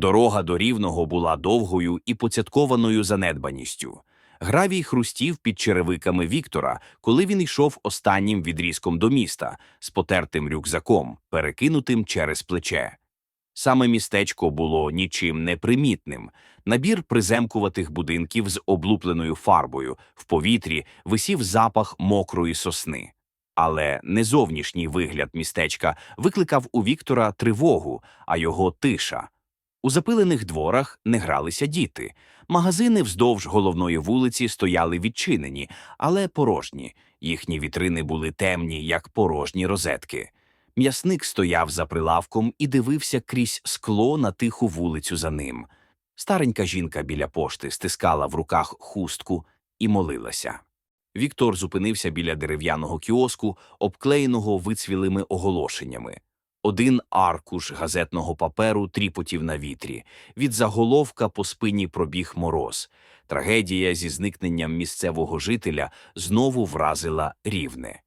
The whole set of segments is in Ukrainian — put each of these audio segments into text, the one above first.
Дорога до рівного була довгою і поцяткованою занедбаністю. Гравій хрустів під черевиками Віктора, коли він йшов останнім відрізком до міста з потертим рюкзаком, перекинутим через плече. Саме містечко було нічим не примітним. Набір приземкуватих будинків з облупленою фарбою, в повітрі висів запах мокрої сосни. Але не зовнішній вигляд містечка викликав у Віктора тривогу, а його тиша. У запилених дворах не гралися діти. Магазини вздовж головної вулиці стояли відчинені, але порожні. Їхні вітрини були темні, як порожні розетки. М'ясник стояв за прилавком і дивився крізь скло на тиху вулицю за ним. Старенька жінка біля пошти стискала в руках хустку і молилася. Віктор зупинився біля дерев'яного кіоску, обклеєного вицвілими оголошеннями. Один аркуш газетного паперу тріпотів на вітрі. Від заголовка по спині пробіг мороз. Трагедія зі зникненням місцевого жителя знову вразила рівне.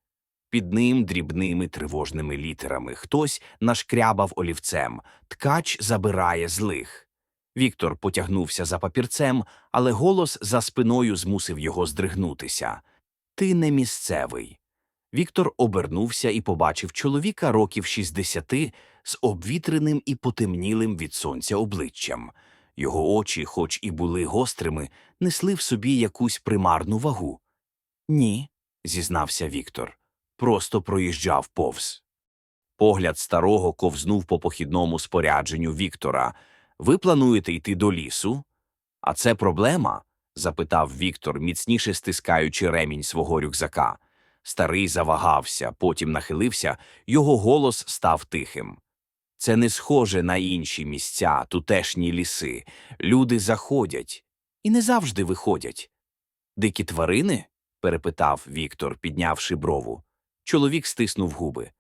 Під ним дрібними тривожними літерами хтось нашкрябав олівцем «Ткач забирає злих». Віктор потягнувся за папірцем, але голос за спиною змусив його здригнутися. Ти не місцевий. Віктор обернувся і побачив чоловіка років 60 з обвітреним і потемнілим від сонця обличчям. Його очі, хоч і були гострими, несли в собі якусь примарну вагу. Ні, зізнався Віктор, просто проїжджав повз. Погляд старого ковзнув по похідному спорядженню Віктора. Ви плануєте йти до лісу? А це проблема? запитав Віктор, міцніше стискаючи ремінь свого рюкзака. Старий завагався, потім нахилився, його голос став тихим. Це не схоже на інші місця, тутешні ліси. Люди заходять і не завжди виходять. Дикі тварини? перепитав Віктор, піднявши брову. Чоловік стиснув губи.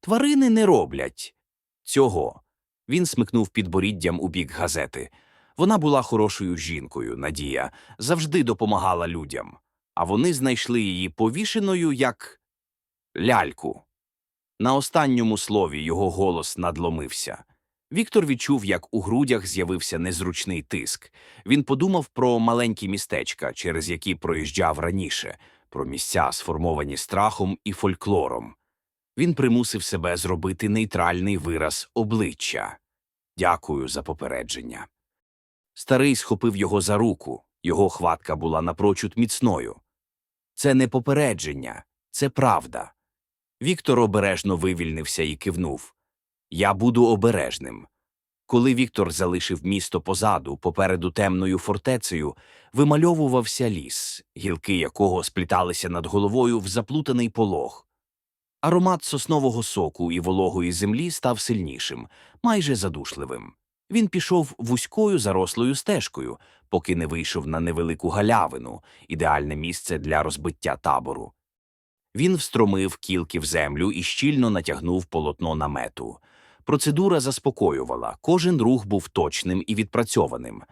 Тварини не роблять. Цього. Він смикнув підборіддям у бік газети. Вона була хорошою жінкою, Надія, завжди допомагала людям, а вони знайшли її повішеною як ляльку. На останньому слові його голос надломився. Віктор відчув, як у грудях з'явився незручний тиск. Він подумав про маленькі містечка, через які проїжджав раніше, про місця, сформовані страхом і фольклором. Він примусив себе зробити нейтральний вираз обличчя. Дякую за попередження. Старий схопив його за руку, його хватка була напрочуд міцною. Це не попередження, це правда. Віктор обережно вивільнився і кивнув. Я буду обережним. Коли Віктор залишив місто позаду, попереду темною фортецею, вимальовувався ліс, гілки якого спліталися над головою в заплутаний полог. Аромат соснового соку і вологої землі став сильнішим, майже задушливим. Він пішов вузькою зарослою стежкою, поки не вийшов на невелику галявину, ідеальне місце для розбиття табору. Він встромив кілки в землю і щільно натягнув полотно намету. Процедура заспокоювала, кожен рух був точним і відпрацьованим.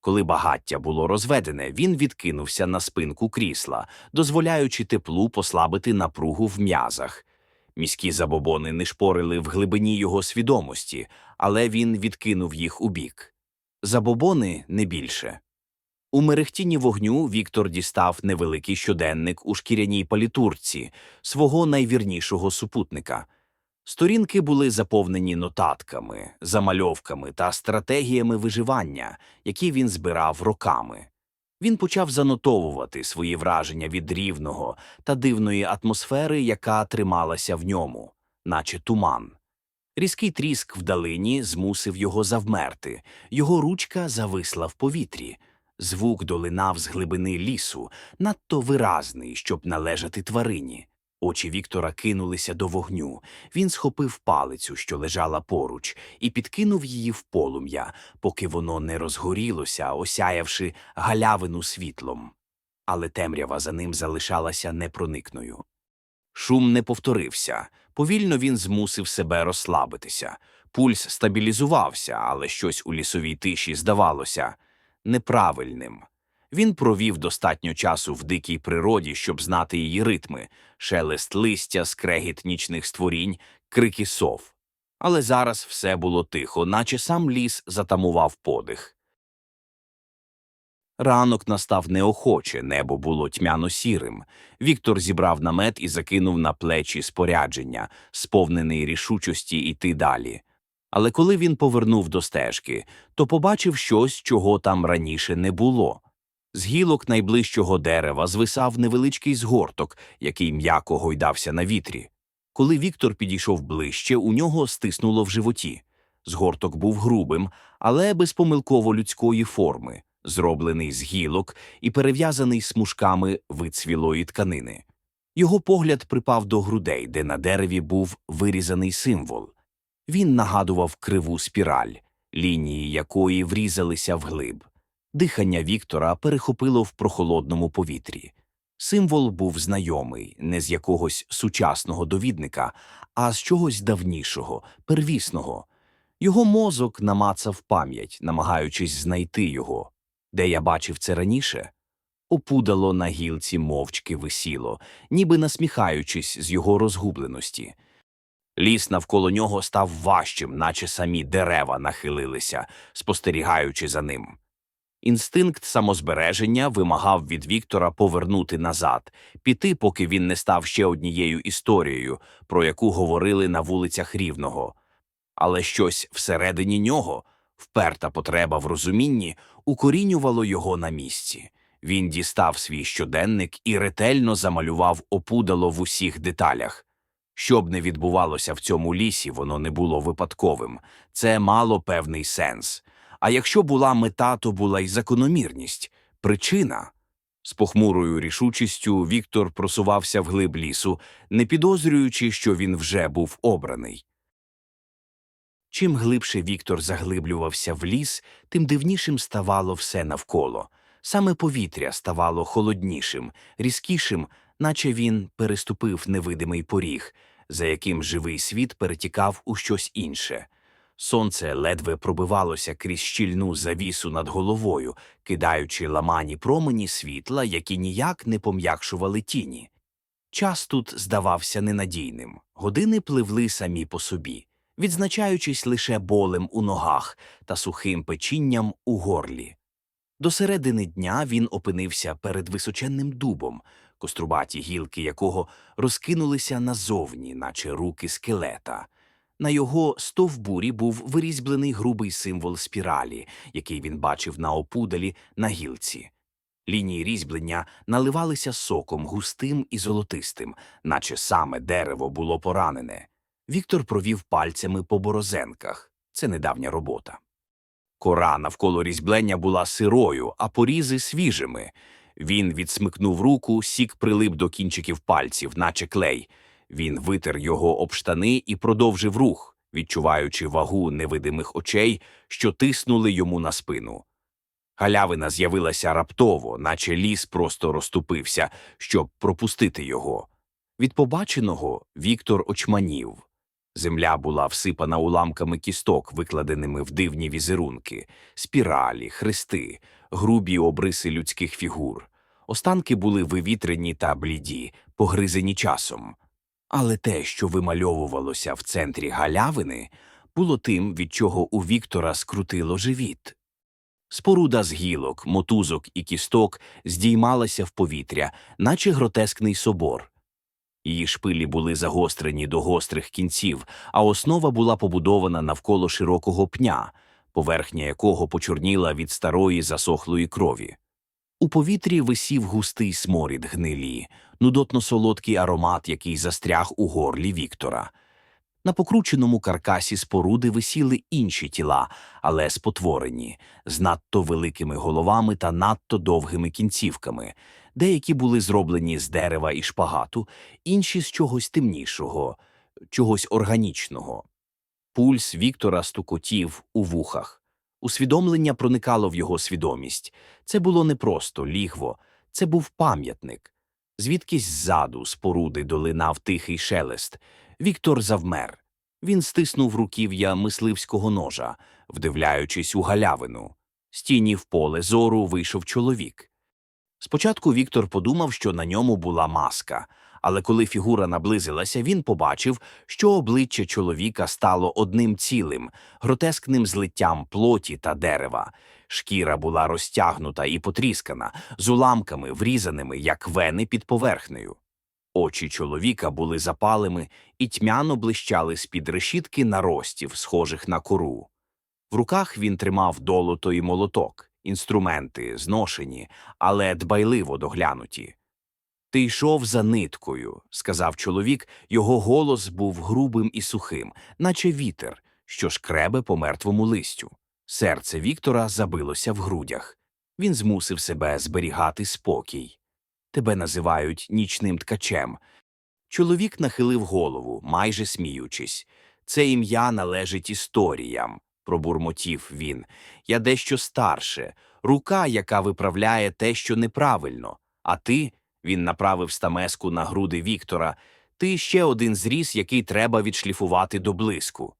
Коли багаття було розведене, він відкинувся на спинку крісла, дозволяючи теплу послабити напругу в м'язах. Міські забобони не шпорили в глибині його свідомості, але він відкинув їх убік. Забобони не більше. У мерехтінні вогню Віктор дістав невеликий щоденник у шкіряній палітурці, свого найвірнішого супутника. Сторінки були заповнені нотатками, замальовками та стратегіями виживання, які він збирав роками. Він почав занотовувати свої враження від рівного та дивної атмосфери, яка трималася в ньому, наче туман. Різкий тріск вдалині змусив його завмерти, його ручка зависла в повітрі. Звук долинав з глибини лісу, надто виразний, щоб належати тварині. Очі Віктора кинулися до вогню. Він схопив палицю, що лежала поруч, і підкинув її в полум'я, поки воно не розгорілося, осяявши галявину світлом. Але темрява за ним залишалася непроникною. Шум не повторився. Повільно він змусив себе розслабитися. Пульс стабілізувався, але щось у лісовій тиші здавалося неправильним. Він провів достатньо часу в дикій природі, щоб знати її ритми, шелест листя, скрегіт нічних створінь, крики сов. Але зараз все було тихо, наче сам ліс затамував подих. Ранок настав неохоче, небо було тьмяно-сірим. Віктор зібрав намет і закинув на плечі спорядження, сповнений рішучості йти далі. Але коли він повернув до стежки, то побачив щось, чого там раніше не було. З гілок найближчого дерева звисав невеличкий згорток, який м'яко гойдався на вітрі. Коли Віктор підійшов ближче, у нього стиснуло в животі. Згорток був грубим, але безпомилково людської форми, зроблений з гілок і перев'язаний смужками вицвілої тканини. Його погляд припав до грудей, де на дереві був вирізаний символ. Він нагадував криву спіраль, лінії якої врізалися вглиб. Дихання Віктора перехопило в прохолодному повітрі. Символ був знайомий, не з якогось сучасного довідника, а з чогось давнішого, первісного. Його мозок намацав пам'ять, намагаючись знайти його. Де я бачив це раніше? Опудало на гілці мовчки висіло, ніби насміхаючись з його розгубленості. Ліс навколо нього став важчим, наче самі дерева нахилилися, спостерігаючи за ним. Інстинкт самозбереження вимагав від Віктора повернути назад, піти, поки він не став ще однією історією, про яку говорили на вулицях Рівного. Але щось всередині нього, вперта потреба в розумінні, укорінювало його на місці. Він дістав свій щоденник і ретельно замалював опудало в усіх деталях. Що б не відбувалося в цьому лісі, воно не було випадковим. Це мало певний сенс. А якщо була мета, то була й закономірність, причина. З похмурою рішучістю Віктор просувався вглиб лісу, не підозрюючи, що він вже був обраний. Чим глибше Віктор заглиблювався в ліс, тим дивнішим ставало все навколо. Саме повітря ставало холоднішим, різкішим, наче він переступив невидимий поріг, за яким живий світ перетікав у щось інше. Сонце ледве пробивалося крізь щільну завісу над головою, кидаючи ламані промені світла, які ніяк не пом'якшували тіні. Час тут здавався ненадійним, години пливли самі по собі, відзначаючись лише болем у ногах та сухим печінням у горлі. До середини дня він опинився перед височенним дубом, кострубаті гілки якого розкинулися назовні, наче руки скелета. На його стовбурі був вирізьблений грубий символ спіралі, який він бачив на опудалі на гілці. Лінії різьблення наливалися соком густим і золотистим, наче саме дерево було поранене. Віктор провів пальцями по борозенках це недавня робота. Кора навколо різьблення була сирою, а порізи свіжими. Він відсмикнув руку, сік прилип до кінчиків пальців, наче клей. Він витер його об штани і продовжив рух, відчуваючи вагу невидимих очей, що тиснули йому на спину. Галявина з'явилася раптово, наче ліс просто розступився, щоб пропустити його. Від побаченого Віктор очманів. Земля була всипана уламками кісток, викладеними в дивні візерунки, спіралі, хрести, грубі обриси людських фігур. Останки були вивітрені та бліді, погризені часом. Але те, що вимальовувалося в центрі галявини, було тим, від чого у Віктора скрутило живіт. Споруда з гілок, мотузок і кісток здіймалася в повітря, наче гротескний собор. Її шпилі були загострені до гострих кінців, а основа була побудована навколо широкого пня, поверхня якого почорніла від старої засохлої крові. У повітрі висів густий сморід гнилі, нудотно солодкий аромат, який застряг у горлі Віктора. На покрученому каркасі споруди висіли інші тіла, але спотворені, з надто великими головами та надто довгими кінцівками. Деякі були зроблені з дерева і шпагату, інші з чогось темнішого, чогось органічного. Пульс Віктора стукотів у вухах. Усвідомлення проникало в його свідомість. Це було не просто лігво, це був пам'ятник. Звідкись ззаду споруди долинав тихий шелест. Віктор завмер. Він стиснув руків'я мисливського ножа, вдивляючись у галявину. З тіні в поле зору вийшов чоловік. Спочатку Віктор подумав, що на ньому була маска, Але коли фігура наблизилася, він побачив, що обличчя чоловіка стало одним цілим, гротескним злиттям плоті та дерева. Шкіра була розтягнута і потріскана, з уламками, врізаними, як вени під поверхнею. Очі чоловіка були запалими і тьмяно блищали з-під решітки наростів, схожих на кору. В руках він тримав долото і молоток, інструменти, зношені, але дбайливо доглянуті. Ти йшов за ниткою, сказав чоловік, його голос був грубим і сухим, наче вітер, що шкребе по мертвому листю. Серце Віктора забилося в грудях. Він змусив себе зберігати спокій. Тебе називають нічним ткачем. Чоловік нахилив голову, майже сміючись. Це ім'я належить історіям, пробурмотів він. Я дещо старше, рука, яка виправляє те, що неправильно. А ти, він направив стамеску на груди Віктора, ти ще один зріз, який треба відшліфувати до блиску.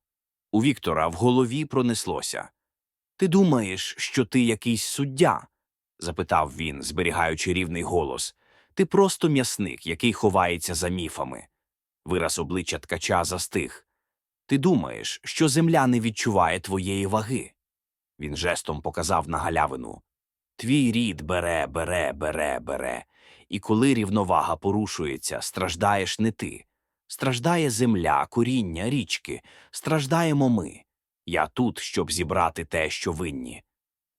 У Віктора в голові пронеслося. Ти думаєш, що ти якийсь суддя? запитав він, зберігаючи рівний голос. Ти просто м'ясник, який ховається за міфами. Вираз обличчя ткача застиг. Ти думаєш, що земля не відчуває твоєї ваги? Він жестом показав на галявину. Твій рід бере, бере, бере, бере. І коли рівновага порушується, страждаєш не ти. Страждає земля, коріння, річки, страждаємо ми. Я тут, щоб зібрати те, що винні.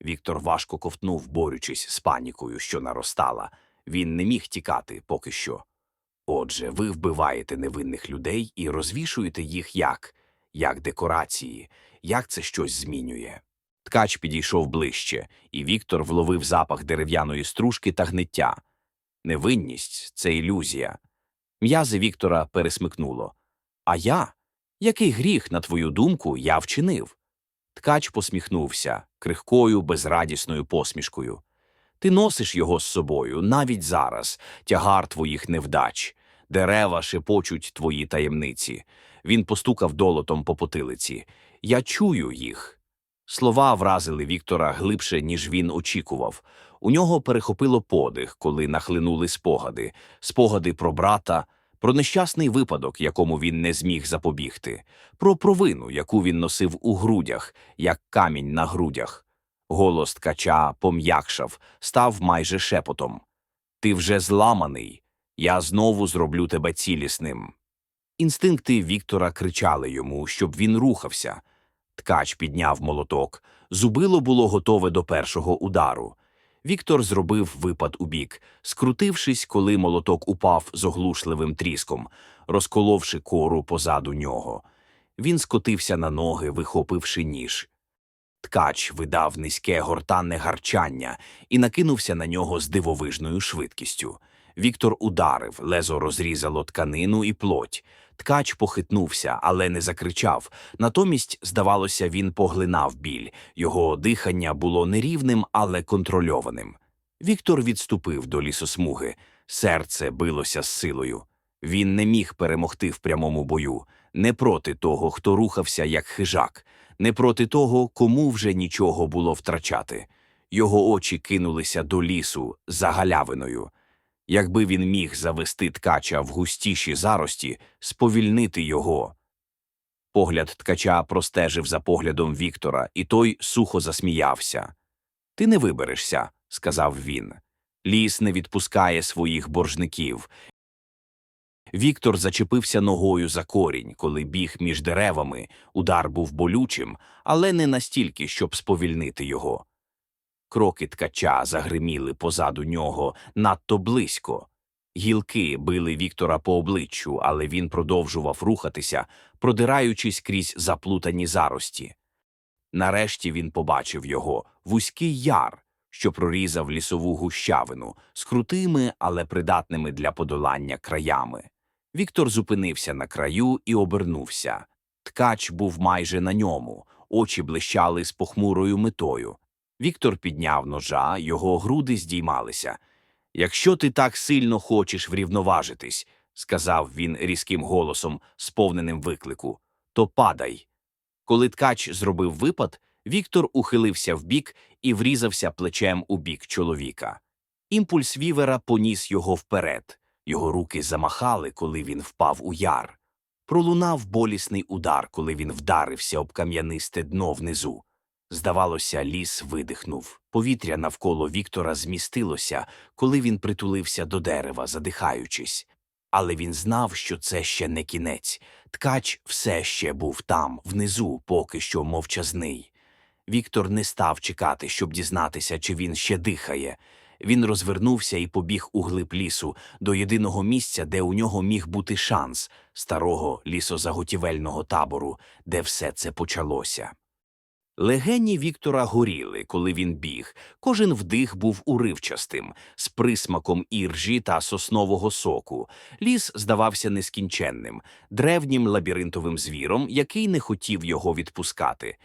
Віктор важко ковтнув, борючись з панікою, що наростала. Він не міг тікати поки що. Отже, ви вбиваєте невинних людей і розвішуєте їх як? Як декорації, як це щось змінює. Ткач підійшов ближче, і Віктор вловив запах дерев'яної стружки та гниття. Невинність це ілюзія. М'язи Віктора пересмикнуло. А я? Який гріх, на твою думку, я вчинив? Ткач посміхнувся крихкою, безрадісною посмішкою. Ти носиш його з собою навіть зараз, тягар твоїх невдач, дерева шепочуть твої таємниці. Він постукав долотом по потилиці. Я чую їх. Слова вразили Віктора глибше, ніж він очікував. У нього перехопило подих, коли нахлинули спогади, спогади про брата, про нещасний випадок, якому він не зміг запобігти, про провину, яку він носив у грудях, як камінь на грудях. Голос ткача пом'якшав, став майже шепотом. Ти вже зламаний. Я знову зроблю тебе цілісним. Інстинкти Віктора кричали йому, щоб він рухався. Ткач підняв молоток. Зубило було готове до першого удару. Віктор зробив випад убік, скрутившись, коли молоток упав з оглушливим тріском, розколовши кору позаду нього. Він скотився на ноги, вихопивши ніж. Ткач видав низьке гортанне гарчання і накинувся на нього з дивовижною швидкістю. Віктор ударив, лезо розрізало тканину і плоть. Ткач похитнувся, але не закричав. Натомість, здавалося, він поглинав біль. Його дихання було нерівним, але контрольованим. Віктор відступив до лісосмуги. Серце билося з силою. Він не міг перемогти в прямому бою, не проти того, хто рухався як хижак, не проти того, кому вже нічого було втрачати. Його очі кинулися до лісу за галявиною. Якби він міг завести ткача в густіші зарості, сповільнити його. Погляд ткача простежив за поглядом Віктора, і той сухо засміявся. Ти не виберешся, сказав він. Ліс не відпускає своїх боржників. Віктор зачепився ногою за корінь, коли біг між деревами. Удар був болючим, але не настільки, щоб сповільнити його. Кроки ткача загриміли позаду нього надто близько. Гілки били Віктора по обличчю, але він продовжував рухатися, продираючись крізь заплутані зарості. Нарешті він побачив його вузький яр, що прорізав лісову гущавину з крутими, але придатними для подолання краями. Віктор зупинився на краю і обернувся. Ткач був майже на ньому, очі блищали з похмурою метою. Віктор підняв ножа, його груди здіймалися. Якщо ти так сильно хочеш врівноважитись, сказав він різким голосом, сповненим виклику, то падай. Коли ткач зробив випад, Віктор ухилився вбік і врізався плечем у бік чоловіка. Імпульс вівера поніс його вперед. Його руки замахали, коли він впав у яр. Пролунав болісний удар, коли він вдарився об кам'янисте дно внизу. Здавалося, ліс видихнув. Повітря навколо Віктора змістилося, коли він притулився до дерева, задихаючись. Але він знав, що це ще не кінець. Ткач все ще був там, внизу, поки що мовчазний. Віктор не став чекати, щоб дізнатися, чи він ще дихає. Він розвернувся і побіг у глиб лісу до єдиного місця, де у нього міг бути шанс старого лісозаготівельного табору, де все це почалося. Легені Віктора горіли, коли він біг. Кожен вдих був уривчастим, з присмаком іржі та соснового соку. Ліс здавався нескінченним, древнім лабіринтовим звіром, який не хотів його відпускати.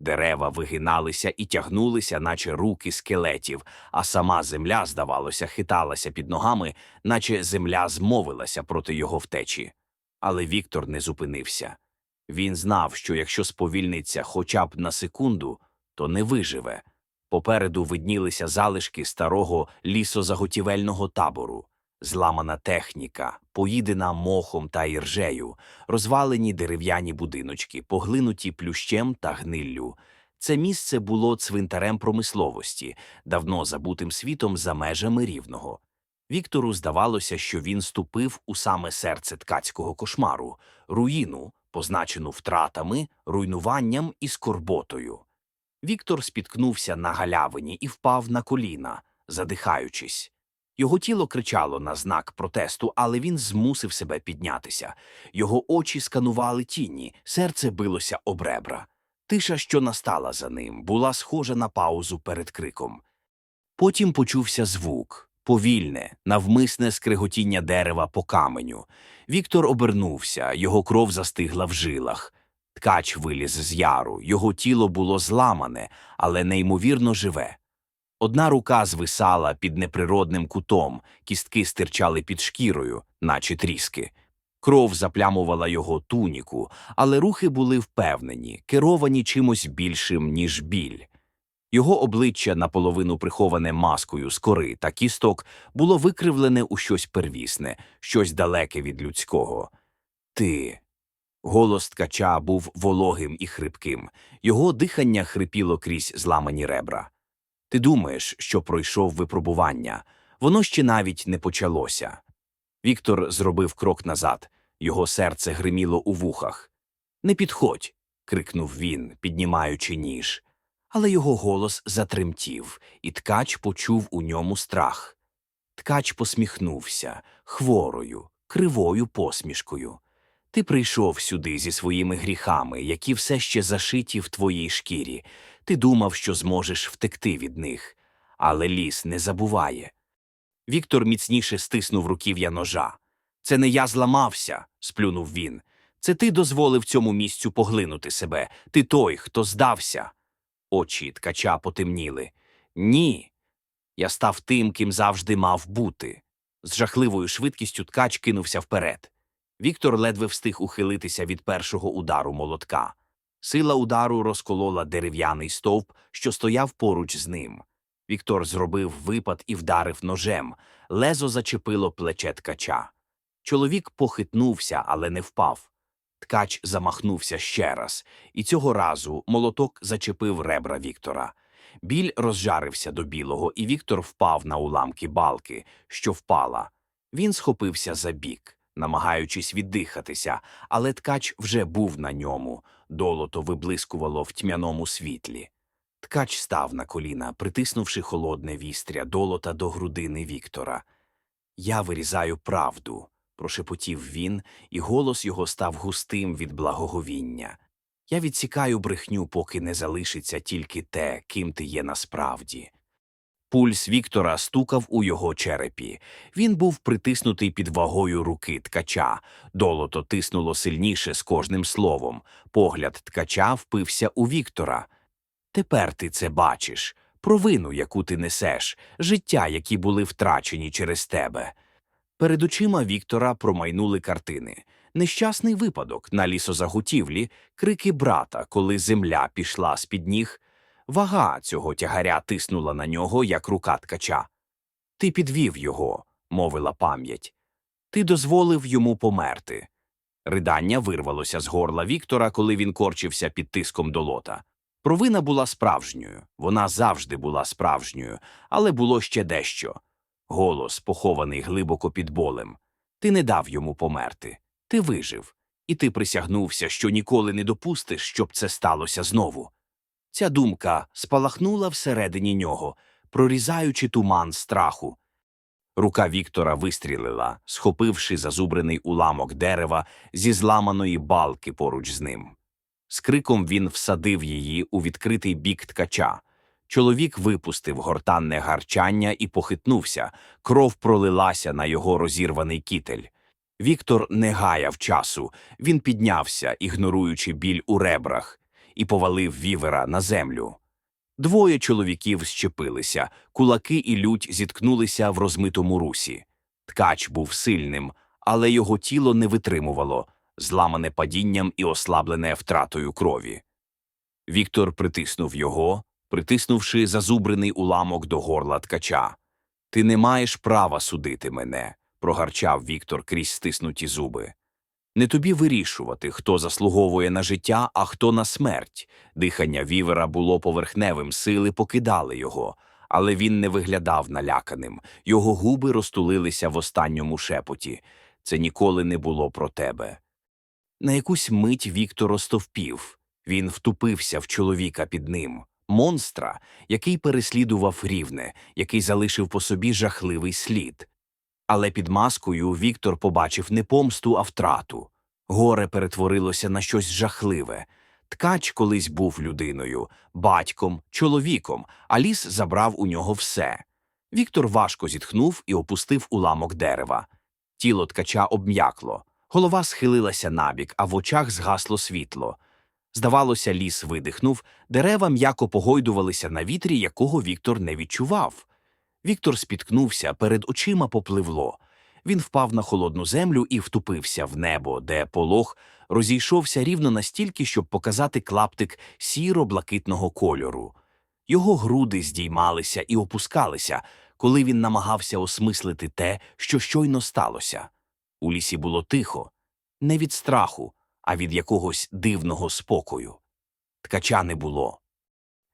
Дерева вигиналися і тягнулися, наче руки скелетів, а сама земля, здавалося, хиталася під ногами, наче земля змовилася проти його втечі. Але Віктор не зупинився. Він знав, що якщо сповільниться хоча б на секунду, то не виживе. Попереду виднілися залишки старого лісозаготівельного табору, зламана техніка, поїдена мохом та іржею, розвалені дерев'яні будиночки, поглинуті плющем та гниллю. Це місце було цвинтарем промисловості, давно забутим світом за межами рівного. Віктору здавалося, що він ступив у саме серце ткацького кошмару, руїну, позначену втратами, руйнуванням і скорботою. Віктор спіткнувся на галявині і впав на коліна, задихаючись. Його тіло кричало на знак протесту, але він змусив себе піднятися. Його очі сканували тіні, серце билося об ребра. Тиша, що настала за ним, була схожа на паузу перед криком. Потім почувся звук повільне, навмисне скриготіння дерева по каменю. Віктор обернувся, його кров застигла в жилах. Ткач виліз з яру, його тіло було зламане, але неймовірно живе. Одна рука звисала під неприродним кутом, кістки стирчали під шкірою, наче тріски. Кров заплямувала його туніку, але рухи були впевнені, керовані чимось більшим, ніж біль. Його обличчя, наполовину приховане маскою з кори та кісток, було викривлене у щось первісне, щось далеке від людського. Ти. Голос ткача був вологим і хрипким, його дихання хрипіло крізь зламані ребра. Ти думаєш, що пройшов випробування, воно ще навіть не почалося. Віктор зробив крок назад, його серце гриміло у вухах. Не підходь. крикнув він, піднімаючи ніж. Але його голос затремтів, і ткач почув у ньому страх. Ткач посміхнувся хворою, кривою посмішкою. Ти прийшов сюди зі своїми гріхами, які все ще зашиті в твоїй шкірі. Ти думав, що зможеш втекти від них. Але ліс не забуває. Віктор міцніше стиснув руків'я ножа. Це не я зламався, сплюнув він. Це ти дозволив цьому місцю поглинути себе. Ти той, хто здався. Очі ткача потемніли. Ні. Я став тим, ким завжди мав бути. З жахливою швидкістю ткач кинувся вперед. Віктор ледве встиг ухилитися від першого удару молотка. Сила удару розколола дерев'яний стовп, що стояв поруч з ним. Віктор зробив випад і вдарив ножем. Лезо зачепило плече ткача. Чоловік похитнувся, але не впав. Ткач замахнувся ще раз, і цього разу молоток зачепив ребра Віктора. Біль розжарився до білого, і Віктор впав на уламки балки, що впала. Він схопився за бік, намагаючись віддихатися, але ткач вже був на ньому, долото виблискувало в тьмяному світлі. Ткач став на коліна, притиснувши холодне вістря долота до грудини Віктора. Я вирізаю правду прошепотів він, і голос його став густим від благоговіння. Я відсікаю брехню, поки не залишиться тільки те, ким ти є насправді. Пульс Віктора стукав у його черепі. Він був притиснутий під вагою руки ткача, долото тиснуло сильніше з кожним словом. Погляд ткача впився у Віктора. Тепер ти це бачиш провину, яку ти несеш, життя, які були втрачені через тебе. Перед очима Віктора промайнули картини. Нещасний випадок на лісозаготівлі, крики брата, коли земля пішла з під ніг. Вага цього тягаря тиснула на нього, як рука ткача. Ти підвів його, мовила пам'ять. Ти дозволив йому померти. Ридання вирвалося з горла Віктора, коли він корчився під тиском долота. Провина була справжньою, вона завжди була справжньою, але було ще дещо. Голос, похований глибоко під болем. Ти не дав йому померти. Ти вижив, і ти присягнувся, що ніколи не допустиш, щоб це сталося знову. Ця думка спалахнула всередині нього, прорізаючи туман страху. Рука Віктора вистрілила, схопивши зазубрений уламок дерева зі зламаної балки поруч з ним. З криком він всадив її у відкритий бік ткача. Чоловік випустив гортанне гарчання і похитнувся, кров пролилася на його розірваний кітель. Віктор не гаяв часу, він піднявся, ігноруючи біль у ребрах, і повалив вівера на землю. Двоє чоловіків щепилися, кулаки і лють зіткнулися в розмитому русі. Ткач був сильним, але його тіло не витримувало, зламане падінням і ослаблене втратою крові. Віктор притиснув його, притиснувши зазубрений уламок до горла ткача. Ти не маєш права судити мене, прогарчав Віктор крізь стиснуті зуби. Не тобі вирішувати, хто заслуговує на життя, а хто на смерть. Дихання вівера було поверхневим, сили покидали його, але він не виглядав наляканим. Його губи розтулилися в останньому шепоті. Це ніколи не було про тебе. На якусь мить Віктор розтовпів. Він втупився в чоловіка під ним, монстра, який переслідував рівне, який залишив по собі жахливий слід. Але під маскою Віктор побачив не помсту, а втрату. Горе перетворилося на щось жахливе. Ткач колись був людиною, батьком, чоловіком, а ліс забрав у нього все. Віктор важко зітхнув і опустив уламок дерева. Тіло ткача обм'якло, голова схилилася набік, а в очах згасло світло. Здавалося, ліс видихнув, дерева м'яко погойдувалися на вітрі, якого Віктор не відчував. Віктор спіткнувся, перед очима попливло. Він впав на холодну землю і втупився в небо, де полог розійшовся рівно настільки, щоб показати клаптик сіро-блакитного кольору. Його груди здіймалися і опускалися, коли він намагався осмислити те, що щойно сталося. У лісі було тихо, не від страху, а від якогось дивного спокою. Ткача не було.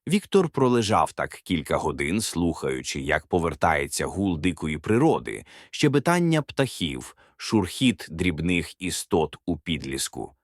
Віктор пролежав так кілька годин, слухаючи, як повертається гул дикої природи, щебетання птахів, шурхіт дрібних істот у підліску.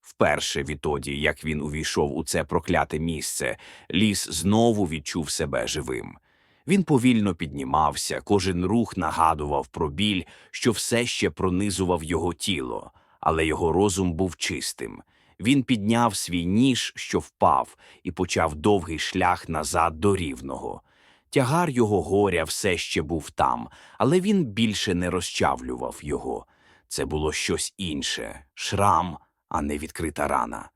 Вперше відтоді, як він увійшов у це прокляте місце, ліс знову відчув себе живим. Він повільно піднімався, кожен рух нагадував про біль, що все ще пронизував його тіло, але його розум був чистим. Він підняв свій ніж, що впав, і почав довгий шлях назад до рівного. Тягар його горя все ще був там, але він більше не розчавлював його. Це було щось інше шрам, а не відкрита рана.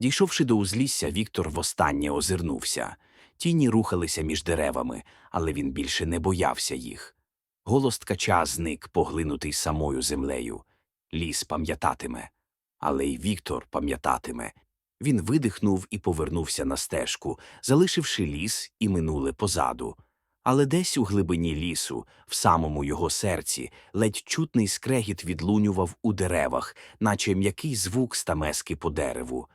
Дійшовши до узлісся, Віктор востаннє озирнувся. Тіні рухалися між деревами, але він більше не боявся їх. Голос ткача зник, поглинутий самою землею. Ліс пам'ятатиме. Але й Віктор пам'ятатиме. Він видихнув і повернувся на стежку, залишивши ліс і минуле позаду. Але десь у глибині лісу, в самому його серці, ледь чутний скрегіт відлунював у деревах, наче м'який звук стамески по дереву.